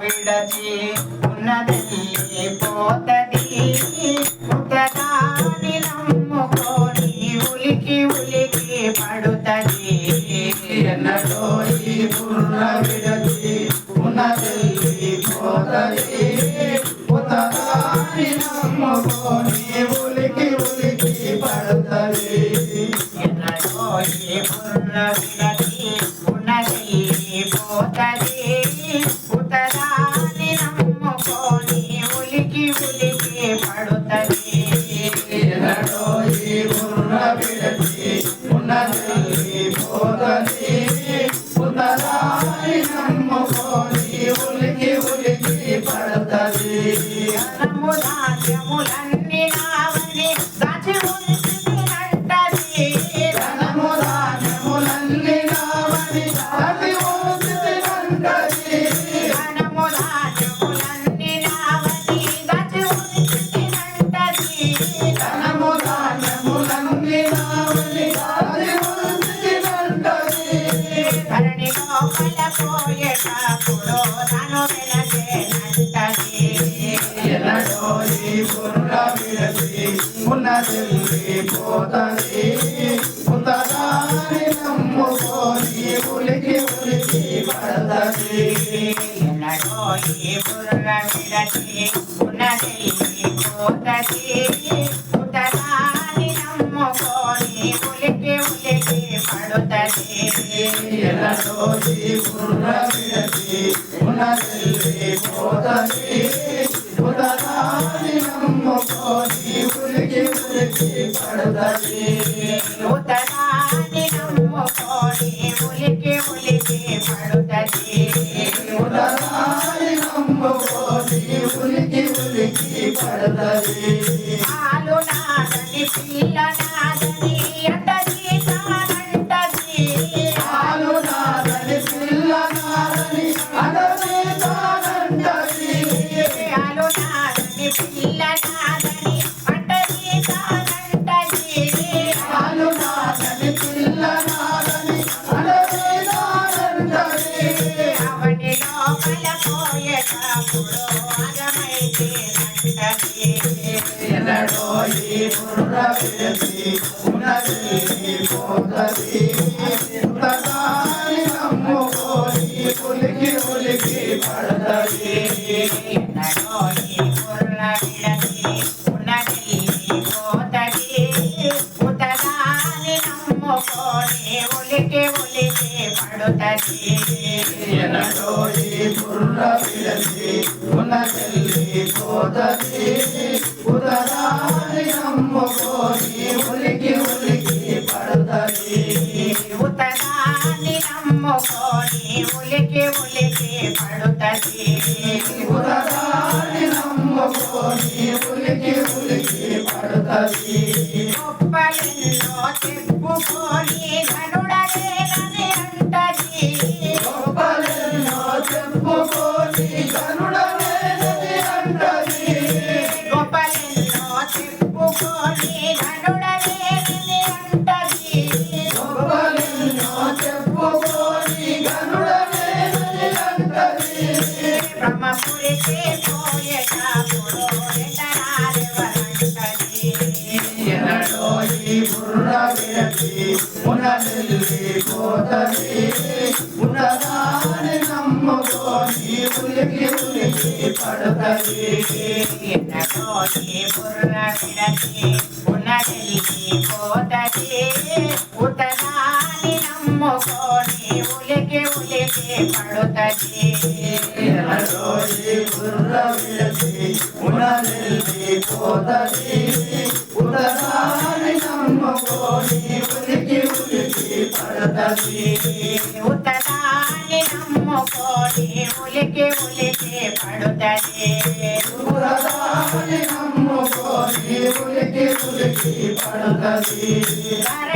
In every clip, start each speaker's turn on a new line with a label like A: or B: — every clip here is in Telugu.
A: విడచి ఉన్నదల్లి పోతది. పుట్టదాని నమ్ముకొని ఉలికి ఉలికి పడుతది.
B: ఎన్నడో ఈ పుర్ర విడచి ఉన్నదెల్లి పోతది. పుతదాని నమ్ముకొని ఉలికి ఉలికి పడుతది.
A: ఎన్నడో ఈ పుర్ర విడచి పోతది.
B: పుతదాని నమ్ముకొని ఉలికి ఉలికి పడతది. ఎన్నడో ఈ బుర్ర విడచి ఉన్నదెల్లి పోతది.
A: ఉత్తరాని నమ్ముకొని ఉలికి ఉలికి పడుతది.
B: ఎన్నడో ఈ బుర్ర విడచి ఉన్నదెల్లి పోతది. పుతదాని నమ్ముకొని ఉలికి ఉలికి బుర్ర విడచి ఉన్నది పోతది. పుతదాని నమ్ముకొని ఉలికి ఉలికి పడతది.
A: ఎన్నడో బుర్ర విడచి ఉన్నదెల్లి పోతది. ఉత్తరాని ఉలికి ఉలికి పడుతది.
B: బుర్ర పోతది. పడతది.
A: గొప్పలెన్నో చెప్పుకొని
B: పడతది.
A: ఎన్నడో ఈ బుర్ర విడచి ఉన్నదెల్లి పోతది. ఉత్తరాని నమ్ముకొని ఉలికి ఉలికి పడుతది.
B: ఎన్నడో ఈ బుర్ర విడచి ఉన్నదెల్లి పోతది. ఉన్నదాని నమ్ముకొని ఉలికి ఉలికి పడతది.
A: ఉత్తరాని నమ్ముకొని ఉలికి ఉలికి పడుతది.
B: ఉన్నదాని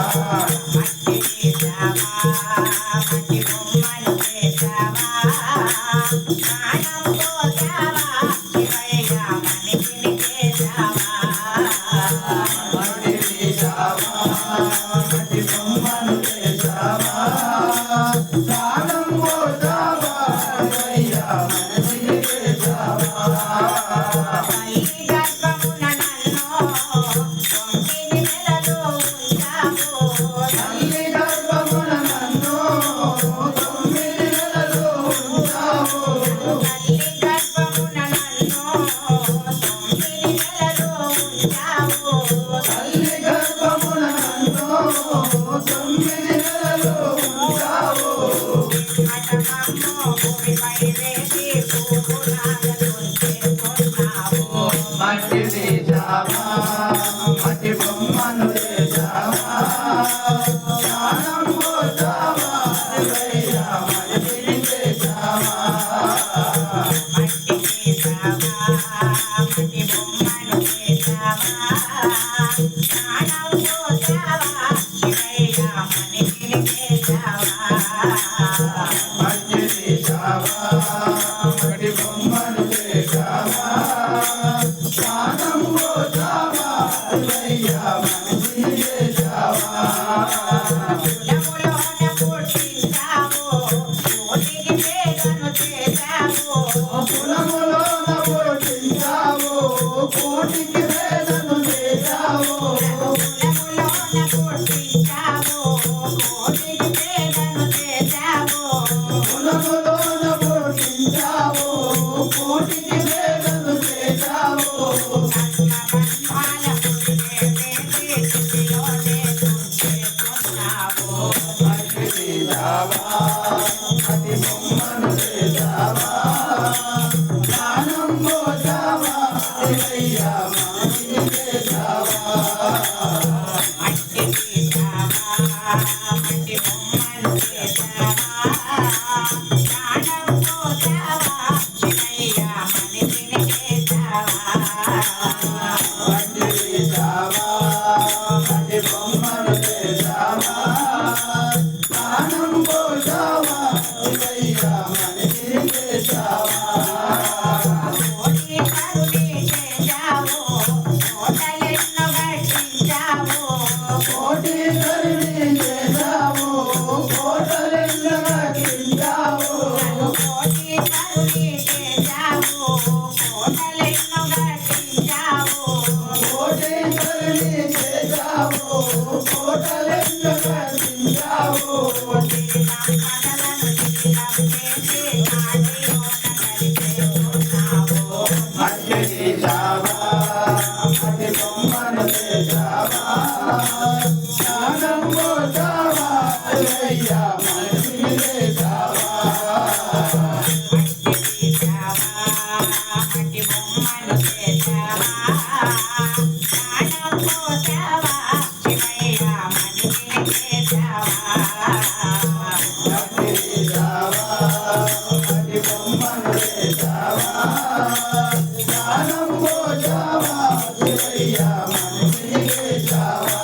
A: Aqui,